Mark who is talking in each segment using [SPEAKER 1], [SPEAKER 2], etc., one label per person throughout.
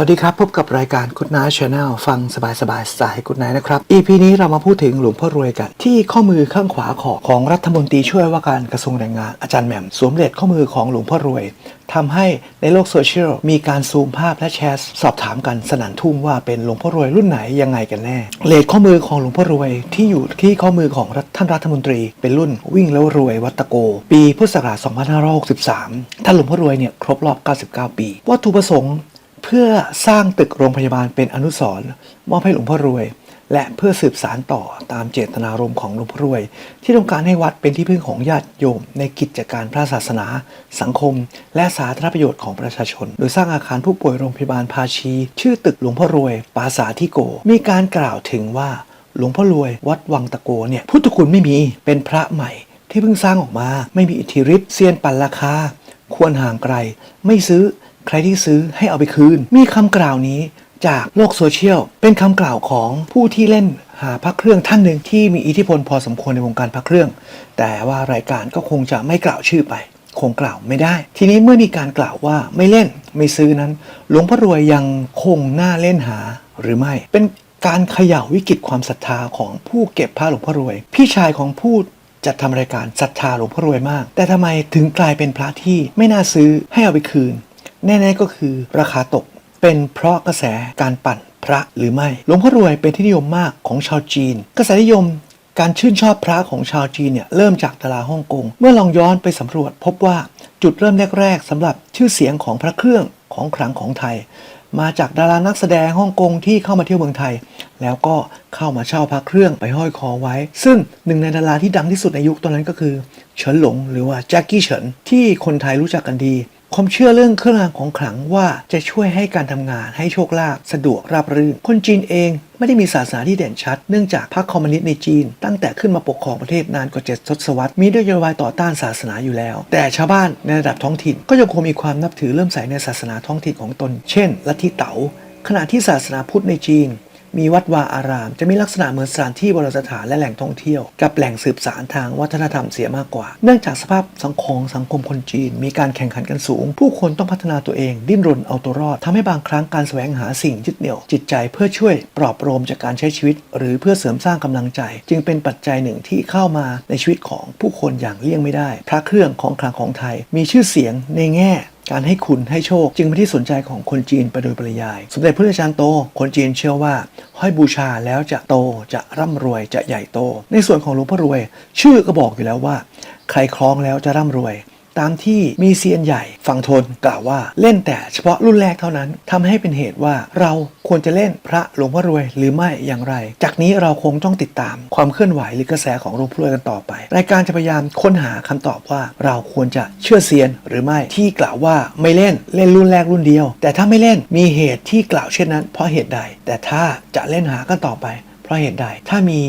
[SPEAKER 1] วัสดีครับ พบกับรายการคุณน้าชาแนลฟังสบายสบายๆสไตล์คุณนายนะครับ EP นี้เรามาพูดถึงหลวงพ่อรวยกัน ที่ข้อมือข้างขวาของของรัฐมนตรีช่วยว่าการกระทรวงแรงงานอาจารย์แหม่มสวมเหรียญข้อมือของหลวงพ่อรวยทำให้ในโลกโซเชียลมีการซูมภาพและแชร์สอบถามกันสนั่นทุ่งว่าเป็นหลวงพ่อรวยรุ่นไหนยังไงกันแน่เหรียญข้อมือของหลวงพ่อรวยที่อยู่ที่ข้อมือของท่านรัฐมนตรี เป็นรุ่นวิ่งแล้วรวยวัตโก ปีพุทธศักราช2563ท่านหลวงพ่อรวยเนี่ยครบรอบ 99 ปี วัตถุประสงค์ พื่อสร้างตึกโรงพยาบาลเป็นอนุสรณ์มอบให้หลวงพ่อรวย และเพื่อสืบสารต่อตามเจตนารมณ์ของหลวงพ่อรวย ที่ต้องการให้วัดเป็นที่พึ่งของญาติโยม ในกิจการพระศาสนา สังคม และสาธารณประโยชน์ของประชาชน โดยสร้างอาคารผู้ป่วยโรงพยาบาลภาชี ชื่อตึกหลวงพ่อรวย ปราสาทที่โก มีการกล่าวถึงว่าหลวงพ่อรวยวัดวังตะโกเนี่ยพุทธคุณไม่มีเป็นพระใหม่ ที่เพิ่งสร้างออกมา ไม่มีอิทธิฤทธิ์เซียนปันราคาควรห่างไกล ไม่ซื้อ ใครที่ซื้อให้เอาไปคืน มีคำกล่าวนี้จากโลกโซเชียล เป็นคำกล่าวของผู้ที่เล่นหาพระเครื่องท่านหนึ่งที่มีอิทธิพลพอสมควรในวงการพระเครื่อง แต่ว่ารายการก็คงจะไม่กล่าวชื่อไป คงกล่าวไม่ได้ ทีนี้เมื่อมีการกล่าวว่าไม่เล่นไม่ซื้อนั้น หลวงพ่อรวยยังคงหน่าเล่นหาหรือไม่ เป็นการเขย่าวิกฤตความศรัทธาของผู้เก็บพระหลวงพ่อรวย พี่ชายของผู้จัดทำรายการศรัทธาหลวงพ่อรวยมาก แต่ทำไมถึงกลายเป็นพระที่ไม่น่าซื้อให้เอาไปคืน แน่ๆก็คือราคาตกเป็นเพราะกระแสการปั่นพระหรือไม่ หลวงพ่อรวยเป็นที่นิยมมากของชาวจีน กระแสนิยมการชื่นชอบพระของชาวจีนเนี่ยเริ่มจากดาราฮ่องกง เมื่อลองย้อนไปสำรวจ พบว่าจุดเริ่มแรกๆสำหรับชื่อเสียงของพระเครื่องของขลังของไทย มาจากดารานักแสดงฮ่องกงที่เข้ามาเที่ยวเมืองไทย แล้วก็เข้ามาเช่าพระเครื่องไปห้อยคอไว้ ซึ่งหนึ่งในดาราที่ดังที่สุดในยุคตอนนั้นก็คือ เฉินหลง หรือว่าแจ็คกี้เฉินที่คนไทยรู้จักกันดี ความเชื่อเรื่องเครื่องรางของขลังว่าจะช่วยให้การทำงานให้โชคลาภสะดวกราบรื่น คนจีนเองไม่ได้มีศาสนาที่เด่นชัด เนื่องจากพรรคคอมมิวนิสต์ในจีน ตั้งแต่ขึ้นมาปกครองประเทศนานกว่าเจ็ดทศวรรษ มีนโยบายต่อต้านศาสนาอยู่แล้ว แต่ชาวบ้านในระดับท้องถิ่น ก็ยังคงมีความนับถือเริ่มใสในศาสนาท้องถิ่นของตน เช่น ลัทธิเต๋าขณะที่ศาสนาพุทธในจีน มีวัดวาอาราม จะมีลักษณะเหมือนสถานที่โบราณสถานและแหล่งท่องเที่ยว กับแหล่งสืบสารทางวัฒนธรรมเสียมากกว่า เนื่องจากสภาพสังคมสังคมคนจีน มีการแข่งขันกันสูง ผู้คนต้องพัฒนาตัวเอง ดิ้นรนเอาตัวรอดทำให้บางครั้งการแสวงหาสิ่งยึดเหนี่ยวจิตใจเพื่อช่วยปลอบโลมจากการใช้ชีวิต หรือเพื่อเสริมสร้างกำลังใจ จึงเป็นปัจจัยหนึ่งที่เข้ามาในชีวิตของผู้คนอย่างเลี่ยงไม่ได้ พระเครื่องของขลังของไทย มีชื่อเสียงในแง่ การให้คุณให้โชคจึงเป็นที่สนใจของคนจีนไปโดยปริยาย สมเด็จพระอาจาโต คนจีนเชื่อว่า ห้อยบูชาแล้วจะโตจะร่ำรวยจะใหญ่โต ในส่วนของหลวงพ่อรวย ชื่อก็บอกอยู่แล้วว่า ใครคล้องแล้วจะร่ำรวย ตามที่มีเซียนใหญ่ฝั่งทนกล่าวว่าเล่นแต่เฉพาะรุ่นแรกเท่านั้นทำให้เป็นเหตุว่าเราควรจะเล่นพระหลวงพ่อรวยหรือไม่อย่างไร จากนี้เราคงต้องติดตามความเคลื่อนไหวหรือกระแสของหลวงพ่อรวยกันต่อไป รายการจะพยายามค้นหาคำตอบว่าเราควรจะเชื่อเซียนหรือไม่ที่กล่าวว่าไม่เล่นเล่นรุ่นแรกรุ่นเดียว แต่ถ้าไม่เล่นมีเหตุที่กล่าวเช่นนั้น เพราะเหตุใด แต่ถ้าจะเล่นหากันต่อไป เพราะเหตุใดถ้ามี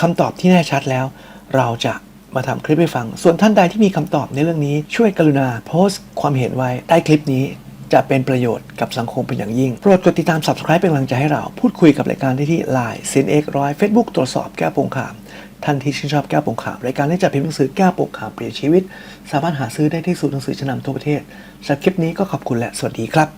[SPEAKER 1] คำตอบที่แน่ชัดแล้ว เราจะ มาทำคลิปให้ฟัง ส่วนท่านใดที่มีคำตอบในเรื่องนี้ช่วยกรุณาโพสต์ความเห็นไว้ใต้คลิปนี้จะเป็นประโยชน์กับสังคมเป็นอย่างยิ่ง โปรดกดติดตาม subscribe เป็นกำลังใจให้เรา พูดคุยกับรายการได้ที่ Line เซนเอ็กร้อยเฟซบุ๊กตรวจสอบแก้วโปงขาม ท่านที่ชื่นชอบแก้วโปงขาม รายการได้จัดพิมพ์หนังสือแก้วโปงขามเปลี่ยนชีวิต สามารถหาซื้อได้ที่ศูนย์หนังสือชั้นนำทั่วประเทศสำหรับคลิปนี้ก็ขอบคุณและสวัสดีครับ